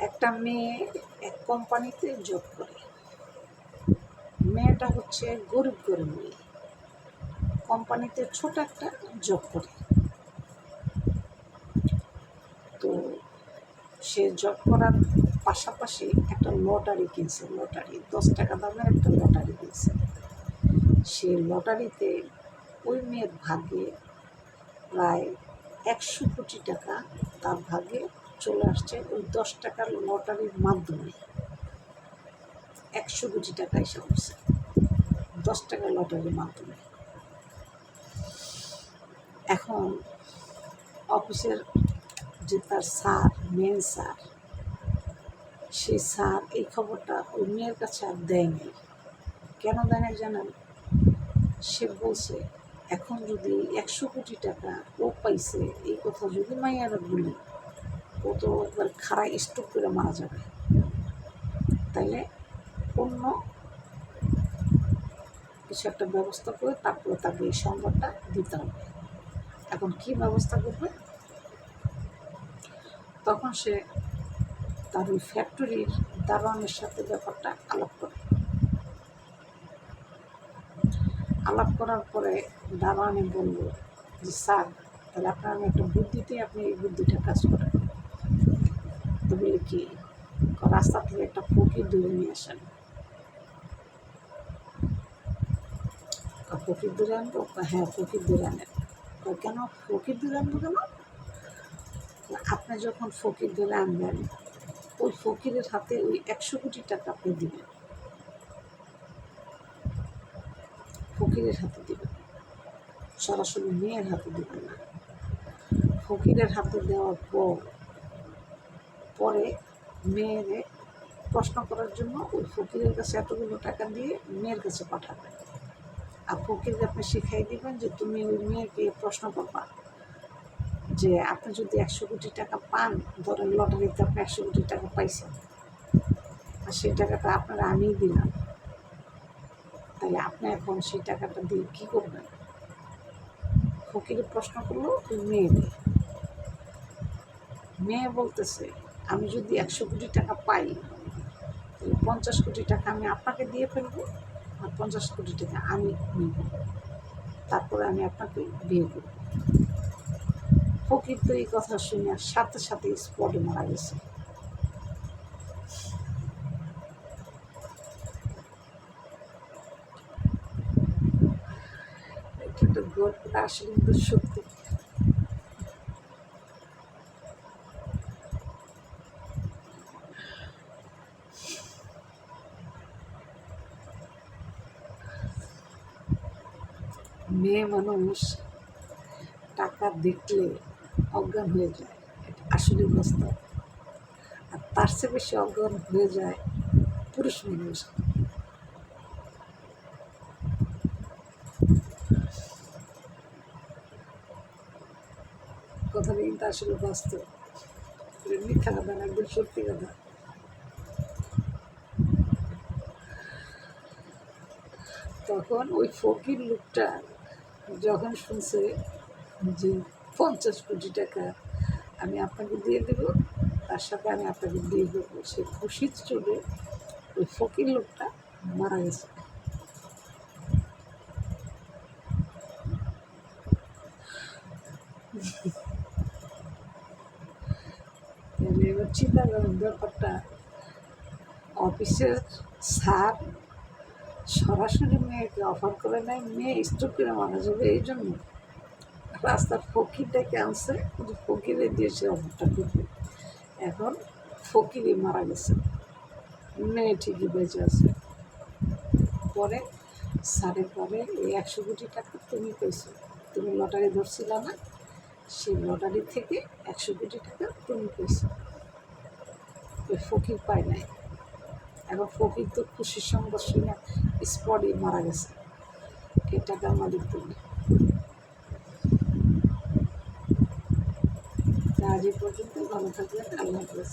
একটা মেয়ে এক কোম্পানিতে জব করে। মেয়েটা হচ্ছে গরিব গরিব মেয়ে। কোম্পানিতে ছোট একটা জব করে। তো সে জব করার পাশাপাশি একটা লটারি কিনছে। লটারি দশ টাকা দামের একটা লটারি কিনছে। সে লটারিতে ওই মেয়ের ভাগে প্রায় একশো কোটি টাকা তার ভাগ্যে চলে আসছে ওই দশ টাকার লটারির মাধ্যমে। একশো কোটি টাকা এসে উঠছে দশ টাকা লটারির মাধ্যমে। এখন অফিসের যে তার স্যার মেন স্যার, সেই স্যার এই খবরটা ওই মেয়ের কাছে আর দেয়নি। কেন দেয় না জানেন? সে বলছে, এখন যদি একশো কোটি টাকা ও পাইছে, এই কথা যদি মাইয়ারা বলি ও তো একবার খাড়া স্টক করে মারা যাবে। তাইলে অন্য কিছু একটা ব্যবস্থা করে তারপরে তাকে এই সংবাদটা দিতে হবে। এখন কি ব্যবস্থা করবে? তখন সে তার ওই ফ্যাক্টরির দারোয়ানের সাথে ব্যাপারটা আলাপ করে। আলাপ করার পরে দারোয়ানি বলল যে, স্যার, তাহলে আপনার আমি একটা বুদ্ধিতে আপনি এই বুদ্ধিটা কাজ করেন। তো বলি কি রাস্তা থেকে একটা ফকির ধরে নিয়ে আসেন। ফকির ধরে আনব? হ্যাঁ ফকির ধরে আনেন। কেন ফকির ধরে আনব কেন? আপনি যখন ফকির ধরে আনবেন, ওই ফকিরের হাতে ওই একশো কোটি টাকা আপনি দিবেন। ফকিরের হাতে দিবেন সরাসরি মেয়ের হাতে দিবেন না। ফকিরের হাতে দেওয়ার পর পরে মেয়েরে প্রশ্ন করার জন্য ওই ফকিরের কাছে এতগুলো টাকা দিয়ে মেয়ের কাছে পাঠাবেন আর ফকিরকে আপনি শিখাই দিবেন যে তুমি ওই মেয়েকে প্রশ্ন করবা যে আপনি যদি একশো কোটি টাকা পান, ধরেন লটারিতে আপনি একশো কোটি টাকা পাইছেন, আর সেই টাকাটা আপনারা আমিই দিলাম, তাহলে আপনি এখন সেই টাকাটা দিয়ে কী করবেন? ফকিরে প্রশ্ন করল মেয়েকে। মেয়ে বলতেছে আমি যদি একশো কোটি টাকা পাই, তাহলে পঞ্চাশ কোটি টাকা আমি আপনাকে দিয়ে ফেলব আর পঞ্চাশ কোটি টাকা আমি নিব। তারপরে আমি আপনাকে বিয়ে করব। ফকির তো এই কথা শুনে সাথে সাথে স্পটে মারা গেছে। এটা গল্পটা আসলে কিন্তু সত্যি। মেয়ে মানুষ টাকা দেখলে অজ্ঞান হয়ে যায়। এটা আসলে বাস্তব। আর তার চেয়ে বেশি অজ্ঞান হয়ে যায় পুরুষ মানুষ। কথাটা কিন্তু আসলে বাস্তব। মিথ্যা কথা না, একদম সত্যি কথা। তখন ওই ফকির লোকটা যখন শুনছে যে পঞ্চাশ কোটি টাকা আমি আপনাকে দিয়ে দেবো, তার সাথে আমি আপনাকে দিয়ে দেবো। সে খুশির চলে ওই ফকির লোকটা মারা গেছে। চিন্তা ব্যাপারটা অফিসের স্যার সরাসরি মেয়েকে অফার করে নেয় মেয়ে স্টক করে মারা যাবে এই জন্য। রাস্তার ফকিরটাকে আনছে কিন্তু ফকিরে দিয়েছে অফারটা করবে। এখন ফকিরই মারা গেছে। মেয়ে ঠিকই বেঁচে আছে। পরে স্যারের পরে এই একশো কোটি টাকা তুমি পেয়েছ। তুমি লটারি ধরছিল না? সেই লটারি থেকে একশো কোটি টাকা তুমি পেয়েছ। ফকির পায় নাই। এখন ফকির তো খুশির সংবাদ শুনে স্পটই মারা গেছে। এই টাকার মালিক তুমি আজ এই পর্যন্ত ভালো থাকবেন। আল্লাহ হাফেজ।